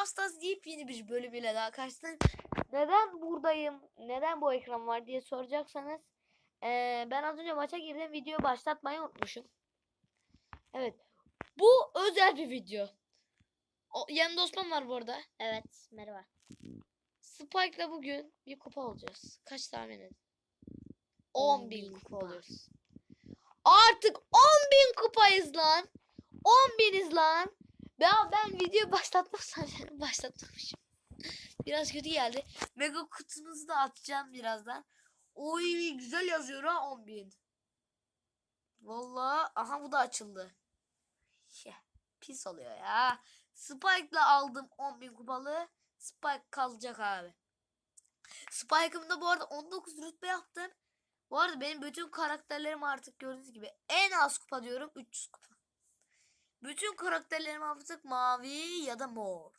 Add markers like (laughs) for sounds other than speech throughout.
Brawl Stars yepyeni bir bölümüyle daha karşınızdayım. Neden buradayım, neden bu ekran var diye soracaksanız eee, ben az önce maça girdim videoyu başlatmayı unutmuşum. Evet bu özel bir video. O, yanımda Osman var bu arada. Evet merhaba. Spike'la bugün bir kupa olacağız. Kaç tahmin edin? 10 bin 10.000 kupa kupa. oluyoruz. Artık 10 bin kupayız lan. 10 biniz lan. Ya ben video başlatmazsam (laughs) başlatmamışım. Biraz kötü geldi. Mega kutunuzu da atacağım birazdan. Oy güzel yazıyor ha 10 bin. Vallahi aha bu da açıldı. Pis oluyor ya. Spike'la aldım 10 bin kupalı. Spike kalacak abi. Spike'ımda bu arada 19 rütbe yaptım. Bu arada benim bütün karakterlerim artık gördüğünüz gibi en az kupa diyorum 300 kupa. Bütün karakterlerim artık mavi ya da mor.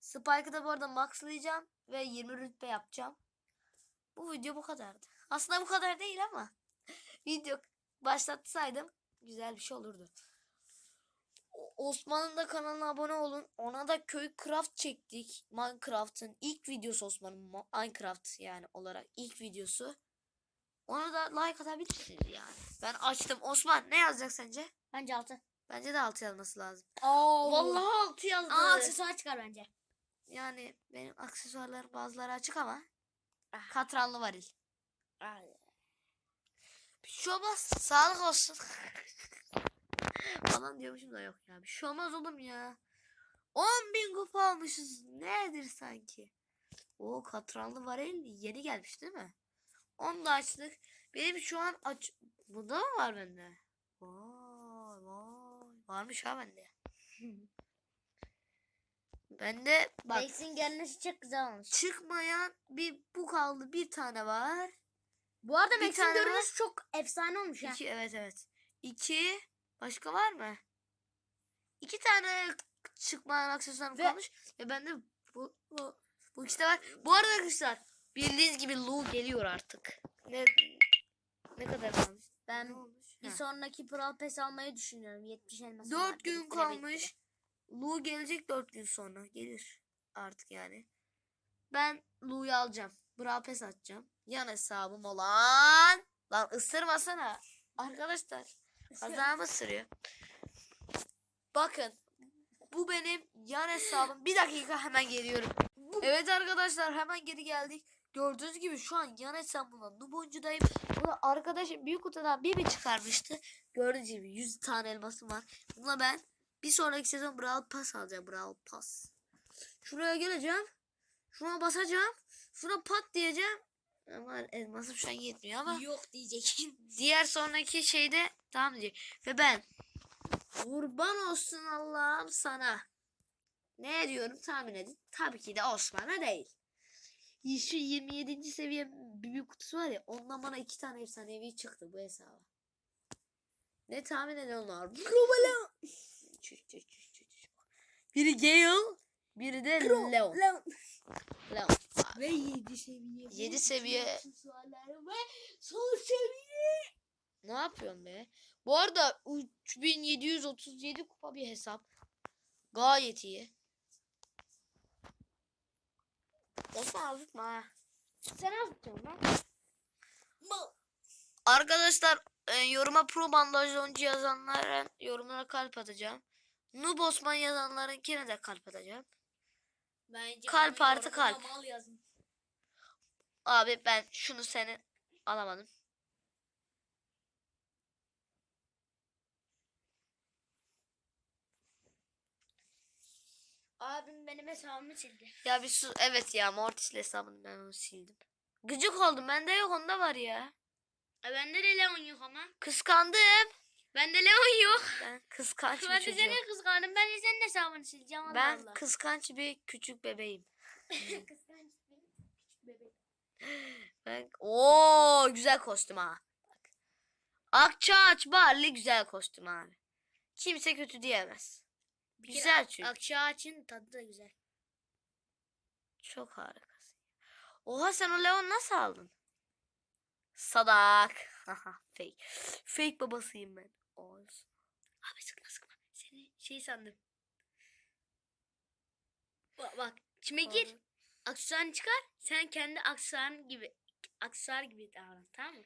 Spike'ı da bu arada maxlayacağım ve 20 rütbe yapacağım. Bu video bu kadardı. Aslında bu kadar değil ama (laughs) video başlatsaydım güzel bir şey olurdu. Osman'ın da kanalına abone olun. Ona da köy craft çektik. Minecraft'ın ilk videosu Osman'ın Minecraft yani olarak ilk videosu. Ona da like atabilirsiniz yani. Ben açtım. Osman ne yazacak sence? Bence altı. Bence de 6 yazması lazım. Oo. Vallahi 6 yazdı. Aa aksesuar çıkar bence. Yani benim aksesuarlarım bazıları açık ama Ah. katranlı varil. Bir şey olmaz. Sağlık olsun. (laughs) Falan diyormuşum da yok ya. Bir şey olmaz oğlum ya. 10 bin kupa almışız. Nedir sanki? O katranlı varil yeni gelmiş değil mi? Onu da açtık. Benim şu an aç... Bunda mı var bende? Vay. Varmış ha bende. (laughs) bende bak Rex'in gelmesi çok güzel olmuş. çıkmayan bir bu kaldı. Bir tane var. Bu arada Bir Max'in tane görünüşü çok efsane olmuş ya. İki evet evet. İki başka var mı? İki tane çıkmayan aksesuarım Ve- kalmış. Ve bende bu, bu, bu ikisi de var. Bu arada arkadaşlar bildiğiniz gibi Lu geliyor artık. Ne ne kadar kalmış? Ben bir Ha. sonraki Pro Pass almayı düşünüyorum. 70 elmas. var. Dört gün Biriktire kalmış. Lu gelecek dört gün sonra. Gelir artık yani. Ben Lu'yu alacağım. Brawl Pass atacağım. Yan hesabım olan. Lan ısırmasana. Arkadaşlar. Kazağımı ısırıyor. Bakın. Bu benim yan hesabım. Bir dakika hemen geliyorum. Evet arkadaşlar hemen geri geldik. Gördüğünüz gibi şu an yan hesabımla Nuboncudayım. Buna arkadaşım büyük kutudan bir bir çıkarmıştı. Gördüğünüz gibi 100 tane elmasım var. Buna ben bir sonraki sezon Brawl Pass alacağım. Brawl Pass. Şuraya geleceğim. Şuna basacağım. Şuna pat diyeceğim. Ama elmasım şu an yetmiyor ama. Yok diyecek. (laughs) Diğer sonraki şeyde tamam diyecek. Ve ben kurban olsun Allah'ım sana. Ne diyorum tahmin edin. Tabii ki de Osman'a değil. Şu 27. seviye büyük kutusu var ya ondan bana iki tane efsanevi çıktı bu hesaba. Ne tahmin ediyorlar? Çüş. Biri Gale, biri de Leon. Leon. Ve 7 seviye. Yedi seviye. Aksesuarları Ve son seviye. Ne yapıyorsun be? Bu arada 3737 kupa bir hesap. Gayet iyi. Osman azıtma ha. Sen az tutuyorsun lan. Arkadaşlar e, yoruma pro bandaj oyuncu yazanların yorumlara kalp atacağım. Noob Osman yazanlarınkine de kalp atacağım. Bence Kalp artı yorumuna kalp. Abi ben şunu seni alamadım. Abim benim hesabımı sildi. Ya bir su evet ya Mortis'le hesabını ben onu sildim. Gıcık oldum bende yok onda var ya. E bende de Leon yok ama. Kıskandım. Bende Leon yok. Ben kıskanç bir Ben de çocuğum. senin kıskanım. Ben de senin hesabını sileceğim. Allah Ben Allah. kıskanç bir küçük bebeğim. (laughs) Kıskanç bir küçük. Ben... Oo güzel kostüm ha. Bak. Akçaağaç Barley güzel kostüm abi. Kimse kötü diyemez. Güzel çünkü. Akçaağaç'ın tadı da güzel. Çok harikasın. Oha sen o Leon nasıl aldın? Sadak. (laughs) Fake. Fake babasıyım ben. Olsun. Abi sıkma sıkma. Seni şey sandım. Bak, bak. içime gir. Aksesuarını çıkar. Sen kendi aksesuarın gibi aksesuar gibi davran tamam mı?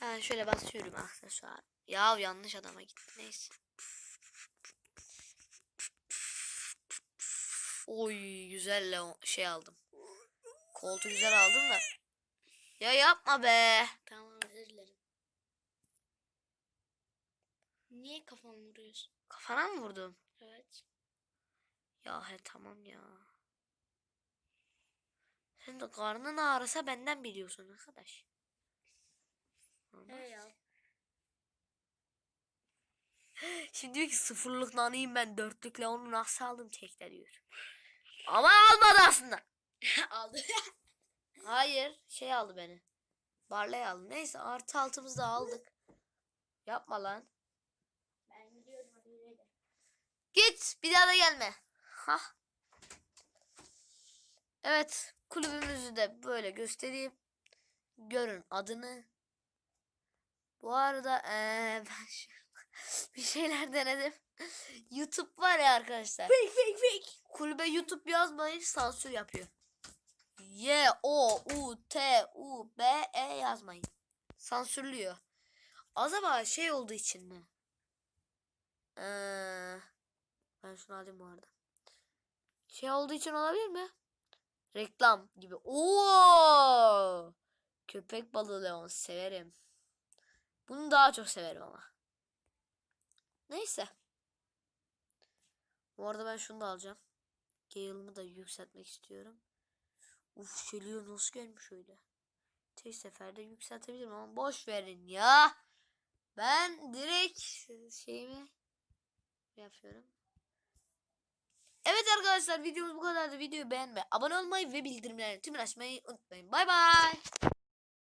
Ben şöyle basıyorum aksesuar. Ya yanlış adama gitti. Neyse. Oy güzel şey aldım. Koltuğu güzel aldım da. Ya yapma be. Tamam özür dilerim. Niye kafamı vuruyorsun? Kafana mı vurdum? Evet. Ya he tamam ya. Sen de karnın ağrısa benden biliyorsun arkadaş. He ya. Şimdi diyor ki sıfırlık naneyim ben dörtlükle onu nasıl aldım tekte diyor. Ama almadı aslında. (laughs) Aldı. (laughs) Hayır şey aldı beni. Barley aldı. Neyse artı altımızı da aldık. Yapma lan. ben gidiyorum. Git bir daha da gelme. Hah. Evet kulübümüzü de böyle göstereyim. Görün adını. Bu arada eee, ben şu- (laughs) bir şeyler denedim. YouTube var ya arkadaşlar. Fake fake fake. Kulübe YouTube yazmayın sansür yapıyor. Y O U T U B E yazmayın. Sansürlüyor. Acaba şey olduğu için mi? Ee, ben şunu alayım bu arada. Şey olduğu için olabilir mi? Reklam gibi. Oo! Köpek balığı Leon severim. Bunu daha çok severim ama. Neyse. Bu arada ben şunu da alacağım. Gale'ımı da yükseltmek istiyorum. Uf geliyor nasıl gelmiş öyle. Tek seferde yükseltebilirim ama boş verin ya. Ben direkt şeyimi yapıyorum. Evet arkadaşlar videomuz bu kadardı. Videoyu beğenmeyi, abone olmayı ve bildirimleri tümünü açmayı unutmayın. Bay bay.